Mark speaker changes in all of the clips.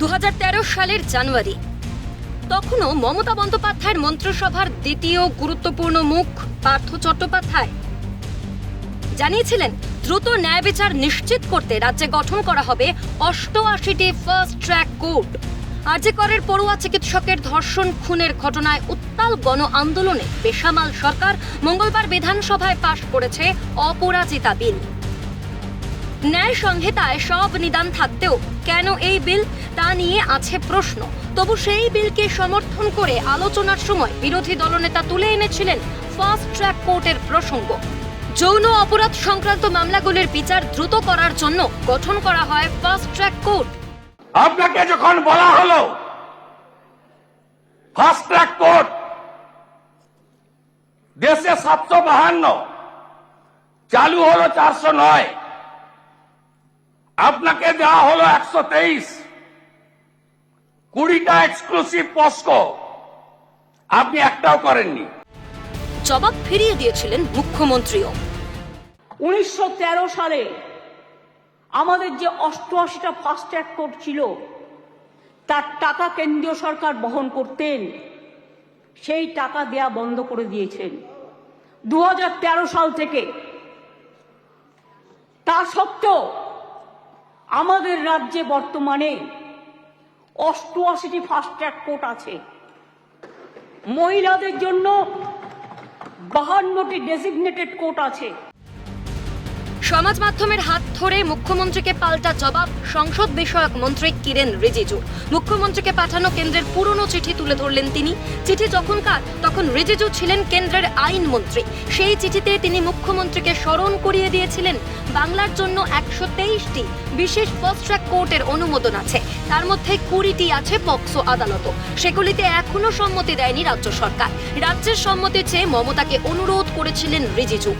Speaker 1: দু হাজার তেরো সালের জানুয়ারি। তখনও মমতা বন্দ্যোপাধ্যায়ের মন্ত্রিসভার দ্বিতীয় গুরুত্বপূর্ণ মুখ পার্থ চট্টোপাধ্যায়। জানিয়েছিলেন, দ্রুত ন্যায় বিচার নিশ্চিত করতে রাজ্যে গঠন করা হবে অষ্টআশিটি ফার্স্ট ট্র্যাক কোর্ট আর্যিকরের পড়ুয়া চিকিৎসকের ধর্ষণ, খুনের ঘটনায় উত্তাল গণ আন্দোলনে বেসামাল সরকার মঙ্গলবার বিধানসভায় পাশ করেছে অপরাজিতা বিল। ন্যায় সংহিতায় সব নিদান থাকতেও কেন এই বিল? তা নিয়ে আছে প্রশ্ন। তবু সেই বিলকে সমর্থন করে আলোচনার সময় বিরোধী দলনেতা তুলে এনেছিলেন ফাস্ট ট্র্যাক কোর্টের প্রসঙ্গ। যৌন অপরাধ সংক্রান্ত মামলাগুলির বিচার দ্রুত করার জন্য গঠন করা হয় ফাস্ট ট্র্যাক কোর্ট।
Speaker 2: আপনাকে যখন বলা হলো, ফাস্ট ট্র্যাক কোর্ট দেশে সাতশো বাহান্ন, চালু হলো চারশো নয়। আপনাকে দেওয়া হলো একশো তেইশ। কুড়িটা এক্সক্লুসিভ পস্কো আপনি একটাও করেননি।
Speaker 1: জবাব ফিরিয়ে দিয়েছিলেন মুখ্যমন্ত্রীও।
Speaker 3: উনিশশো তেরো সালে আমাদের যে অষ্টআশিটা ফাস্ট ট্র্যাক কোর্ট ছিল তার টাকা কেন্দ্রীয় সরকার বহন করতেন সেই টাকা দেয়া বন্ধ করে দিয়েছেন। দু হাজার তেরো সাল থেকে তা সত্ত্বেও আমাদের রাজ্যে বর্তমানে অষ্টআশিটি ফাস্ট ট্র্যাক কোর্ট আছে। মহিলাদের জন্য বাহান্নটি ডেসিগনেটেড কোর্ট আছে।
Speaker 1: সমাজ মাধ্যমের হাত ধরে মুখ্যমন্ত্রীকে পাল্টা জবাব, সংসদ বিষয়ক মন্ত্রী কিরেন রিজিজু। মুখ্যমন্ত্রীকে পাঠানো কেন্দ্রের পুরনো চিঠি তুলে ধরলেন তিনি। চিঠি যখনকার, তখন রিজিজু ছিলেন কেন্দ্রের আইন মন্ত্রী। সেই চিঠিতে তিনি মুখ্যমন্ত্রীকে স্মরণ করিয়ে দিয়েছিলেন, বাংলার জন্য একশো তেইশটি বিশেষ ফাস্ট ট্র্যাক কোর্টের অনুমোদন আছে। তার মধ্যে কুড়িটি আছে পক্সো আদালত। সেগুলিতে এখনও সম্মতি দেয়নি রাজ্য সরকার। রাজ্যের সম্মতি চেয়ে মমতাকে অনুরোধ করেছিলেন রিজিজু।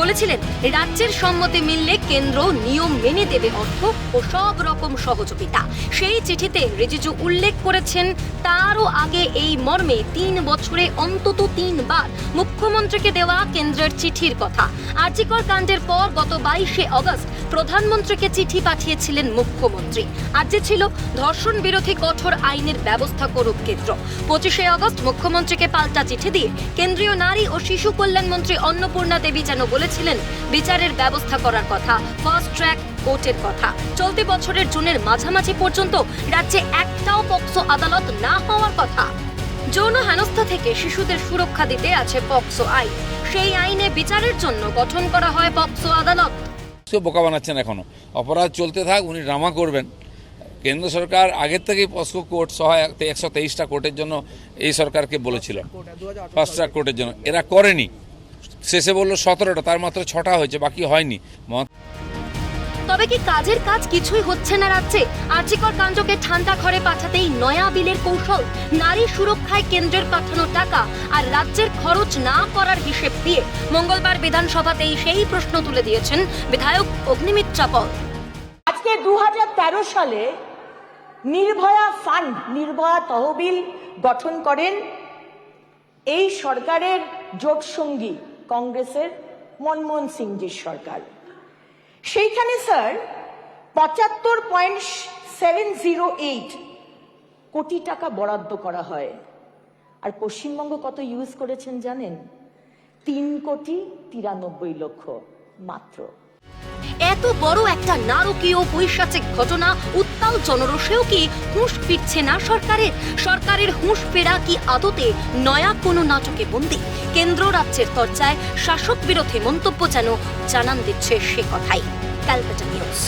Speaker 1: বলেছিলেন, রাজ্যের সম্মতি মিললে কেন্দ্র নিয়ম মেনে দেবে অর্থ ও সব রকম সহযোগিতা। সেই চিঠিতে রিজিজু উল্লেখ করেছেন, তারও আগে এই মর্মে তিন বছরে অন্তত তিনবার মুখ্যমন্ত্রীকে দেওয়া কেন্দ্রের চিঠির কথা। আর্জিকর কাণ্ডের পর গত বাইশে অগস্ট প্রধানমন্ত্রীকে চিঠি পাঠিয়েছিলেন মুখ্যমন্ত্রী। আর যে ছিল ধর্ষণ বিরোধী কঠোর আইনের ব্যবস্থা করুক কেন্দ্র। পঁচিশে অগস্ট মুখ্যমন্ত্রীকে পাল্টা চিঠি দিয়ে কেন্দ্রীয় নারী ও শিশু কল্যাণ মন্ত্রী অন্নপূর্ণা দেবী যেন বলেছিলেন, বিচারের ব্যবস্থা করার কথা, ফাস্ট ট্র্যাক কোর্টের কথা। চলতি বছরের জুনের মাঝামাঝি পর্যন্ত রাজ্যে একটাও পক্সো আদালত না হওয়ার কথা। যৌন হেনস্থা থেকে শিশুদের সুরক্ষা দিতে আছে পক্সো আইন। সেই আইনে বিচারের জন্য গঠন করা হয় পক্সো আদালত।
Speaker 4: সে বোকা বানাচ্ছেন এখনও। অপরাধ চলতে থাক, উনি ড্রামা করবেন। কেন্দ্র সরকার আগের থেকেই পস্কো কোর্ট সহ একশো তেইশটা কোর্টের জন্য এই সরকারকে বলেছিল। ফার্স্ট ট্র্যাক কোর্টের জন্য। এরা করেনি। শেষে বলল সতেরোটা, তার মাত্র ছটা হয়েছে, বাকি হয়নি।
Speaker 1: তবে কি কাজের কাজ কিছুই হচ্ছে না রাজ্যে? আর্জিকর কাণ্ডকে ঠান্ডা ঘরে পাঠাতেই নয়া বিলের কৌশল, নারী সুরক্ষায় কেন্দ্রের পাঠানো টাকা আর রাজ্যের খরচ না করার হিসেব দিয়ে মঙ্গলবার বিধানসভাতেই সেই প্রশ্ন তুলে দিয়েছেন বিধায়ক অগ্নিমিত্রা পল
Speaker 5: আজকে দু হাজার তেরো সালে নির্ভয়া ফান্ড, নির্ভয়া তহবিল গঠন করেন এই সরকারের জোট সঙ্গী কংগ্রেসের মনমোহন সিংজির সরকার। সেইখানে, স্যার, পঁচাত্তর পয়েন্ট সেভেন জিরো এইট কোটি টাকা বরাদ্দ করা হয়। আর পশ্চিমবঙ্গ কত ইউজ করেছেন জানেন? তিন কোটি তিরানব্বই লক্ষ মাত্র।
Speaker 1: এত বড় একটা নারকীয় পৈশাচিক ঘটনা উত্তাল জনরসেও কি হুঁশ ফিরছে না সরকারের? সরকারের হুঁশ ফেরা কি আদতে? নয়া কোনো নাটকে বন্দি। কেন্দ্র রাজ্যের চর্চায় শাসক বিরোধী মন্তব্য যেন জানান দিচ্ছে সে কথাই। ক্যালকাটা নিউজ।